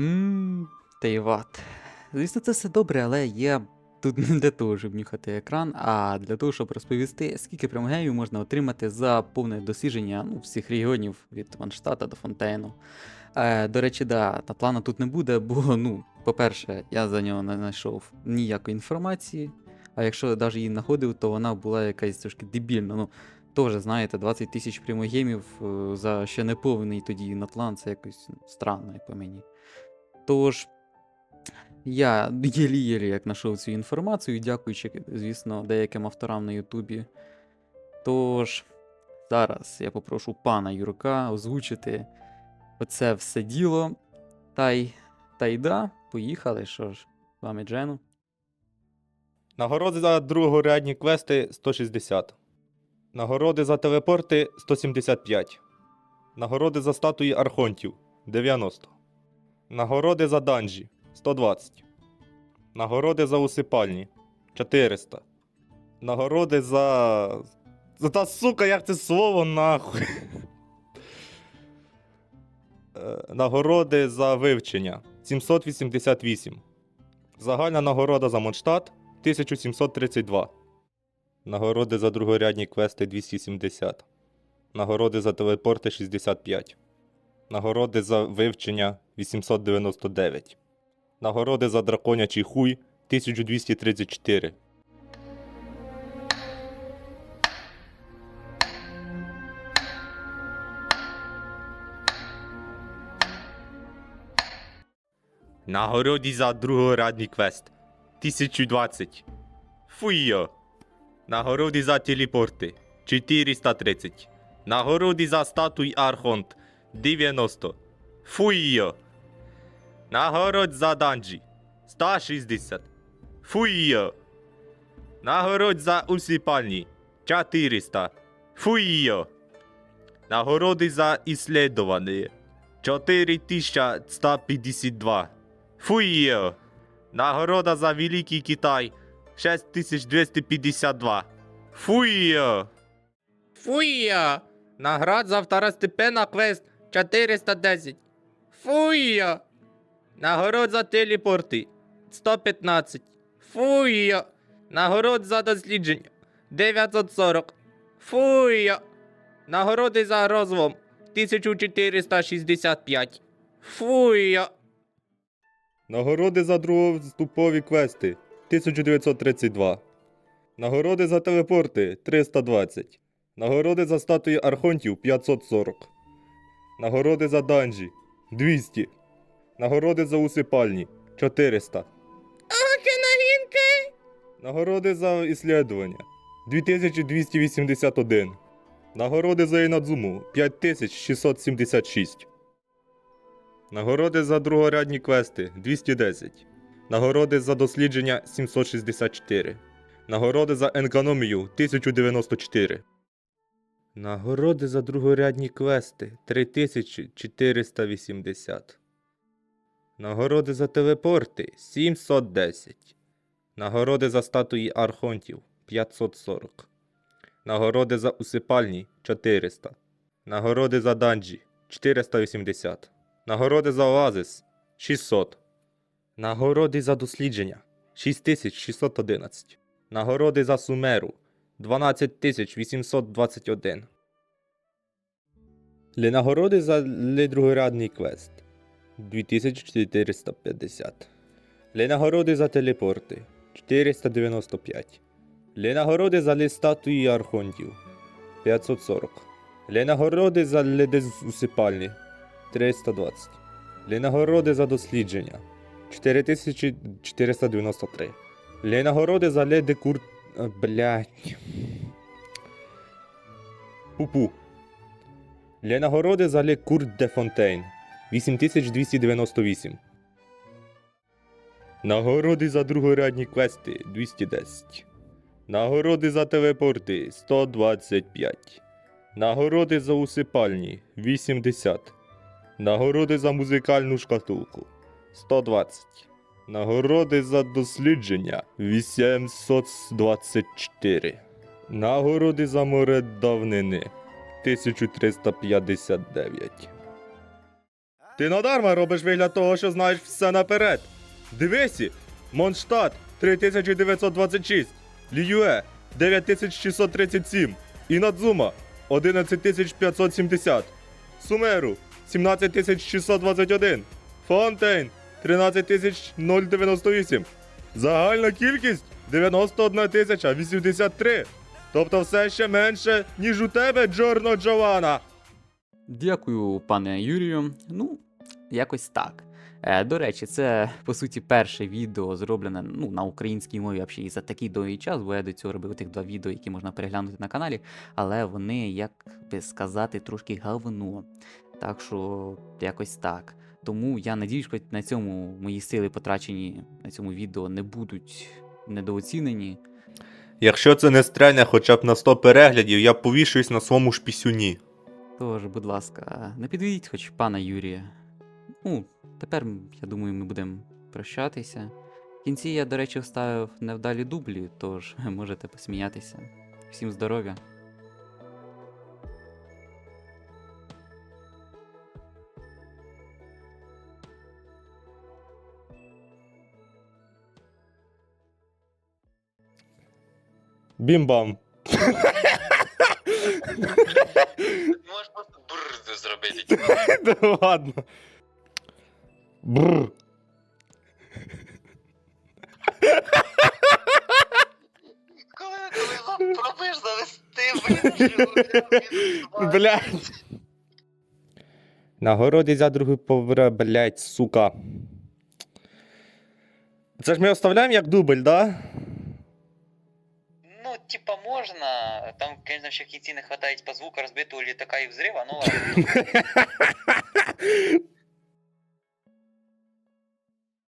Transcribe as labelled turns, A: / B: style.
A: Ммм, Тейват. Звісно, це все добре, але я тут не для того, щоб нюхати екран, а для того, щоб розповісти, скільки промгеїв можна отримати за повне дослідження ну, всіх регіонів від Манштата до Фонтейну. Е, до речі, да, та плану тут не буде, бо, ну, по-перше, я за нього не знайшов ніякої інформації. А якщо навіть її знаходив, то вона була якась трошки дебільна. Ну, теж, знаєте, 20 тисяч прямогемів е, за ще не повний тоді натлан, це якось ну, странно, як по мені. Тож, я єлі-єлі як знайшов цю інформацію, дякуючи, звісно, деяким авторам на Ютубі. Тож, зараз я попрошу пана Юрка озвучити оце все діло. Та й, та й да, поїхали, що ж, з вами Джену.
B: Нагороди за другорядні квести 160. Нагороди за телепорти 175. Нагороди за статуї архонтів 90. Нагороди за данжі 120. Нагороди за усипальні 400. Нагороди за. За та сука, як це слово нахуй. Е, Нагороди за вивчення 788. Загальна нагорода за Монштадт 1732. Нагороди за другорядні квести 270. Нагороди за телепорти 65. Нагороди за вивчення 899. Нагороди за драконячий хуй 1234. Нагороді за другорядний квест 1020. Фуйо. Нагороди за телепорти 430. Нагороди за статуй Архонт 90. Фуйо. Нагород за данжі 160. Фуйо. Нагород за усипальні 400. Фуйо. Нагороди за исследование 4152. Фуйо. Нагорода за Великий Китай 6252. Фуйо. Фуйо. Наград за второстепенна квест 410. Фуйо. Нагород за телепорти 115. Фуйо. Нагород за дослідження 940. Фуйо. Нагороди за розлом 1465. Фуйо. Нагороди за другоступові квести 1932. Нагороди за телепорти 320. Нагороди за статуї архонтів 540. Нагороди за данжі 200. Нагороди за усипальні 400. Оке нагінки! Нагороди за іслідування 2281. Нагороди за Інадзуму 5676. Нагороди за другорядні квести 210. Нагороди за дослідження 764. Нагороди за енкономію 1094. Нагороди за другорядні квести 3480. Нагороди за телепорти 710. Нагороди за статуї архонтів 540. Нагороди за усипальні 400. Нагороди за данжі 480. Нагороди за оазис 600. Нагороди за дослідження 6611. Нагороди за сумеру 12821. Для нагороди за для другорядний квест 2450. Для нагороди за телепорти 495. Для нагороди за статуї архонтів 540. Для нагороди за леди усипальні 320. Для нагороди за дослідження 4493. Для нагороди за леди Блядь. Пупу. Для нагороди за ле Курт де Фонтейн 8298. Нагороди за другорядні квести 210. Нагороди за телепорти 125. Нагороди за усипальні 80. Нагороди за музикальну шкатулку 120. Нагороди за дослідження 824. Нагороди за море давнини 1359. Ти надарма робиш вигляд того, що знаєш все наперед. Дивися, Монштадт 3926, Ліюе 9637, Інадзума 11570, Сумеру 17621, Фонтейн 13098. Загальна кількість 91 тисяча 83. Тобто все ще менше, ніж у тебе, Джорно Джована.
A: Дякую, пане Юрію. Ну, якось так. Е, до речі, це по суті перше відео зроблене ну, на українській мові взагалі, і за такий довгий час, бо я до цього робив тих два відео, які можна переглянути на каналі, але вони, як би сказати, трошки говно. Так що якось так. Тому я надіюсь, що на цьому мої сили потрачені на цьому відео не будуть недооцінені.
B: Якщо це не стрельне хоча б на 100 переглядів, я повішуюсь на своєму ж пісюні.
A: Тож, будь ласка, не підведіть хоч пана Юрія. Ну, тепер, я думаю, ми будемо прощатися. В кінці я, до речі, вставив невдалі дублі, тож можете посміятися. Всім здоров'я.
B: Бім-бам.
C: Можеш просто бррр зробити.
B: Да ладно. Бррр.
C: Коли, коли вам пробиш завести, блін,
B: Блядь. На городі за другу повре, блядь, сука. Це ж ми оставляємо як дубль, да?
C: типа можно. Там, конечно, еще в кінці не хватает по звуку разбитого літака и взрыва, но ладно.